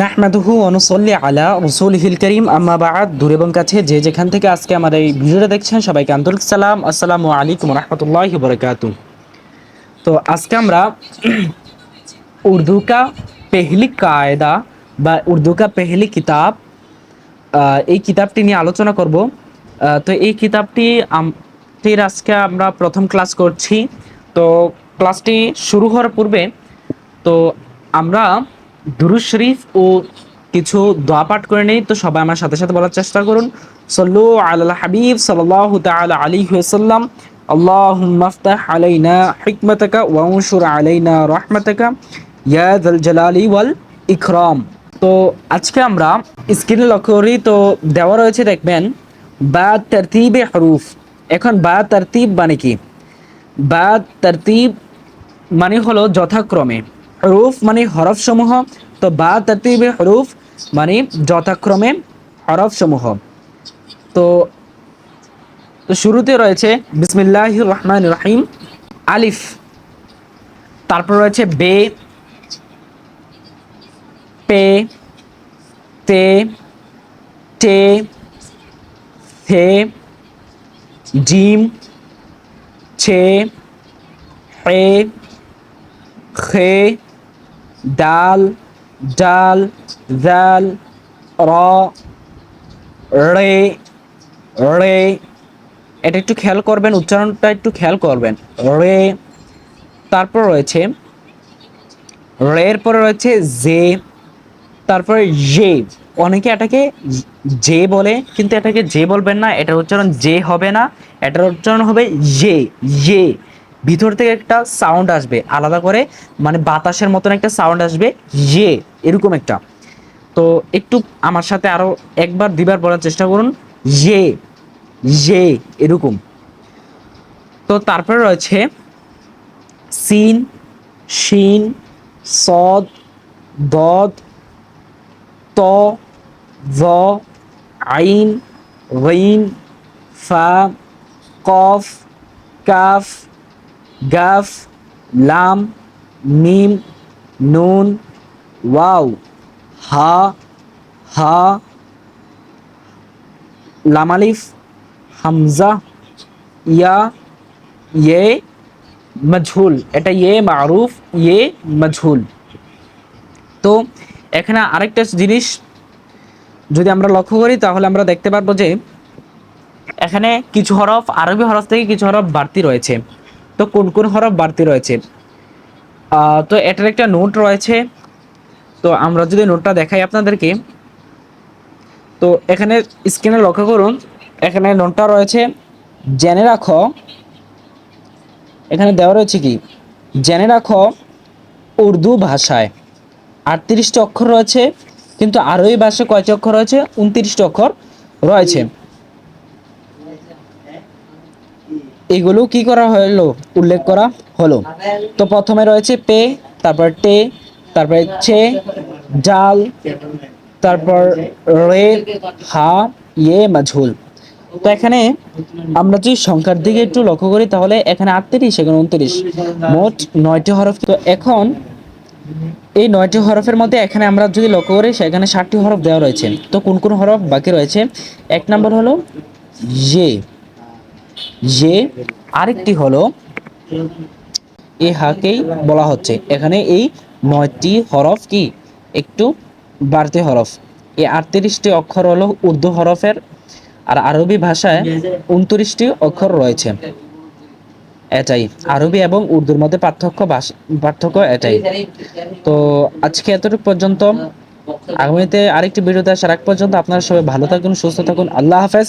নাহমাদুহু অনুসল্লি আলা রসুলহিল করিম। আম্মা বাদ, দূর এবং কাছে যে যেখান থেকে আজকে আমার এই ভিডিওটা দেখছেন, সবাইকে আন্তরিক সালাম। আসসালামু আলাইকুম রহমতুল্লাহ বরকাত তো আজকে আমরা উর্দু কা পেহলি কায়দা বা উর্দু কা পেহলি কিতাব এই কিতাবটি নিয়ে আলোচনা করব। তো এই কিতাবটি আজকে আমরা প্রথম ক্লাস করছি। তো ক্লাসটি শুরু হওয়ার পূর্বে তো আমরা দুরুজ শরীফ ও কিছু দোয়া পাঠ করে নেই তো সবাই আমার সাথে সাথে বলার চেষ্টা করুন সল্লু আল্লাহ হাবিব সাল্লাহ তাআলা আলাইহি ওয়াসাল্লাম اللهم افتح علينا حكمتك وانشر علينا رحمتك يا ذا الجلال والإكرام তো আজকে আমরা স্ক্রিনে লক্ষ্য করি তো দেওয়া রয়েছে দেখবেন বা তারতিবে হরুফ এখন বা তারতিব মানে কি বা তারতিব মানে হলো যথাক্রমে হরুফ মানে হরফ সমূহ তো বা তারতিবে হরুফ মানে যথাক্রমে হরফ সমূহ তো তো শুরুতে রয়েছে বিসমিল্লাহ রহমান রহিম, আলিফ। তারপর রয়েছে বে, পে, তে, টে, থে, জিম, ছে, হে, খে ডাল ডাল, জাল, র, রে রে। এটা একটু খেয়াল করবেন, উচ্চারণটা একটু খেয়াল করবেন। রে। তারপর রয়েছে রের পরে রয়েছে জে। তারপরে জে। অনেকে এটাকে জে বলে, কিন্তু এটাকে জে বলবেন না। এটার উচ্চারণ জে হবে না। এটার উচ্চারণ হবে জে জে। ভিতর থেকে একটা সাউন্ড আসবে, আলাদা করে মানে বাতাসের মতন একটা সাউন্ড আসবে জে এরকম একটা। তো একটু আমার সাথে আরও একবার দিবার বলার চেষ্টা করুন জে জে এরকম। তো তারপরে রয়েছে, সিন, শিন, সদ, দদ, ত আইন গইন ফা, কফ, কাফ গাফ, লাম, মিম, নুন, ওয়াও, হা হা লামালিফ হামজা, ইয়া ইয়ে মজহুল। এটা ইয়ে মারুফ ইয়ে মজহুল। তো এখানে আরেকটা জিনিস যদি আমরা লক্ষ্য করি, তাহলে আমরা দেখতে পারব যে এখানে কিছু হরফ, আরবি হরফ থেকে কিছু হরফ বাড়তি রয়েছে। তো কোন কোন হরফ বাড়তি রয়েছে? তো এটার একটা নোট রয়েছে। তো আমরা যদি নোটটা দেখাই আপনাদেরকে। তো এখানে স্ক্রিনে লক্ষ্য করুন, এখানে নোটটা রয়েছে, জেনে রাখো। এখানে দেওয়া রয়েছে কি? জেনে রাখো, উর্দু ভাষায় আটত্রিশটি অক্ষর রয়েছে, কিন্তু আরবি ভাষায় কয়টি অক্ষর রয়েছে? উনত্রিশটি অক্ষর রয়েছে। এগুলো কি করা হলো? উল্লেখ করা হলো। তো প্রথমে রয়েছে পে, তারপর টে তারপরে ছে ডাল তারপর রে, হা ইয়ে মাঝুল তো এখানে আমরা যদি সংখ্যার দিকে একটু লক্ষ্য করি, তাহলে এখানে আটত্রিশ, এখানে উনত্রিশ। মোট নয়টি হরফ। তো এখন এই নয়টি হরফের মধ্যে এখানে আমরা যদি লক্ষ্য করি, সেখানে ষাটটি হরফ দেওয়া রয়েছে। তো কোন কোন হরফ বাকি রয়েছে? এক নম্বর হলো জে জে আরেকটি হলো এ হাকেই বলা হচ্ছে। এখানে এই নয়টি হরফ কি? একটু বাড়তি হরফ। এই আটত্রিশটি অক্ষর হলো উর্দু হরফের আর আরবি ভাষায় উনত্রিশটি অক্ষর রয়েছে। এটাই। আরবি এবং উর্দুর মধ্যে পার্থক্য পার্থক্য এটাই। তো আজকে এতটুকু পর্যন্ত। আগামীতে আরেকটি ভিডিওতে আসার আগ পর্যন্ত আপনারা সবাই ভালো থাকুন, সুস্থ থাকুন। আল্লাহ হাফেজ।